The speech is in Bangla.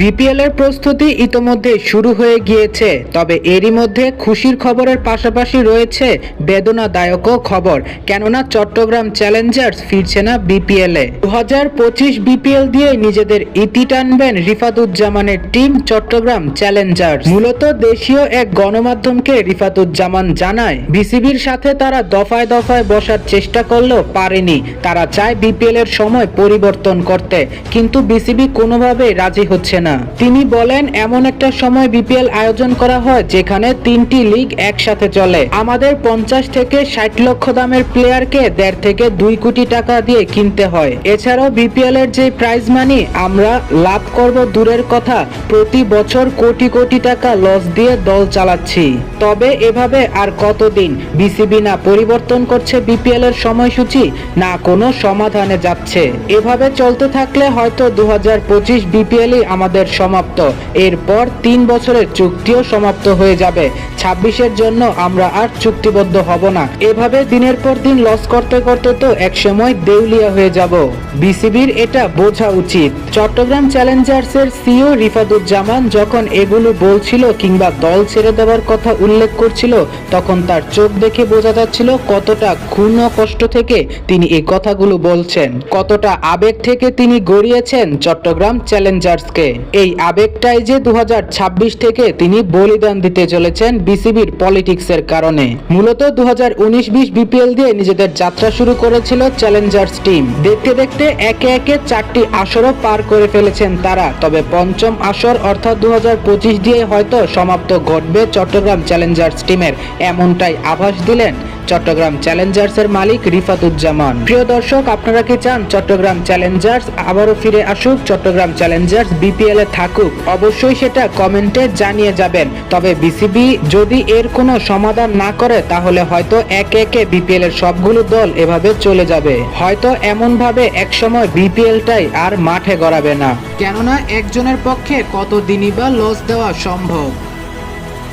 বিপিএল এর প্রস্তুতি ইতোমধ্যে শুরু হয়ে গিয়েছে, তবে এরই মধ্যে খুশির খবরের পাশাপাশি রয়েছে বেদনাদায়কও খবর, কেননা চট্টগ্রাম চ্যালেঞ্জার্স ফিরছে না বিপিএল দু হাজার পঁচিশ বিপিএল দিয়ে নিজেদের ইতি টানবেন রিফাতুজ্জামানের টিম চট্টগ্রাম চ্যালেঞ্জার্স। মূলত দেশীয় এক গণমাধ্যমকে রিফাতুজ্জামান জানায়, বিসিবির সাথে তারা দফায় দফায় বসার চেষ্টা করলেও পারেনি, তারা চায় বিপিএল এর সময় পরিবর্তন করতে, কিন্তু বিসিবি কোনোভাবেই রাজি হচ্ছে না। তিনি বলেন, এমন একটা সময় বিপিএল আয়োজন করা হয় যেখানে তিনটি লিগ একসাথে চলে। আমাদের পঞ্চাশ থেকে ষাট লক্ষ দামের প্লেয়ারকে দেড় থেকে দুই কোটি টাকা দিয়ে কিনতে হয়। এছাড়াও বিপিএল এর যে প্রাইজ মানি আমরা লাভ করব দূরের কথা, প্রতি বছর কোটি কোটি টাকা লস দিয়ে দল চালাচ্ছি। তবে এভাবে আর কতদিন বিসিবি না পরিবর্তন করছে বিপিএল এর সময়সূচি, না কোনো সমাধানে যাচ্ছে। এভাবে চলতে থাকলে হয়তো দু হাজার পঁচিশ বিপিএলই আমাদের সমাপ্ত। এরপর তিন বছরের চুক্তিও সমাপ্ত হয়ে যাবে। ছাব্বিশের জন্য আমরা আর চুক্তিবদ্ধ হব না। এভাবে দিনের পর দিন লস করতে করতে তো একসময় দেউলিয়া হয়ে যাব। বিসিবির এটা বোঝা উচিত। চট্টগ্রাম চ্যালেঞ্জার্সের সিও রিফাদুজ্জামান যখন এগুলো বলছিল কিংবা দল ছেড়ে দেওয়ার কথা উল্লেখ করছিল, তখন তার চোখ দেখে বোঝা যাচ্ছিল কতটা ক্ষুণ্ণ কষ্ট থেকে তিনি এই কথাগুলো বলছেন। কতটা আবেগ থেকে তিনি গড়িয়েছেন চট্টগ্রাম চ্যালেঞ্জার্সকে। এই আবেগটাই যে দু থেকে তিনি বলিদান দিতে চলেছেন বিসিবির পলিটিক্সের কারণে। মূলত দু হাজার বিপিএল দিয়ে নিজেদের যাত্রা শুরু করেছিল চ্যালেঞ্জার্স টিম। দেখতে দেখতে একে একে চারটি আসরও পার করে ফেলেছেন তারা। তবে পঞ্চম আসর অর্থাৎ দু হাজার পঁচিশ দিয়ে হয়তো সমাপ্ত ঘটবে চট্টগ্রাম চ্যালেঞ্জার্স টিমের, এমনটাই আভাস দিলেন চট্টগ্রাম চ্যালেঞ্জার্সের মালিক রিফাতুজ্জামান। প্রিয় দর্শক, আপনারা কি চান চট্টগ্রাম চ্যালেঞ্জার্স আবারও ফিরে আসুক, চট্টগ্রাম চ্যালেঞ্জার্স বিপিএল এ থাকুক? অবশ্যই সেটা কমেন্টে জানিয়ে যাবেন। তবে বিসিবি যদি এর কোনো সমাধান না করে, তাহলে হয়তো একে একে বিপিএল এর সবগুলো দল এভাবে চলে যাবে। হয়তো এমন ভাবে একসময় বিপিএলটাই আর মাঠে গড়াবে না। কেননা একজনের পক্ষে কতদিনই বা লস দেওয়া সম্ভব।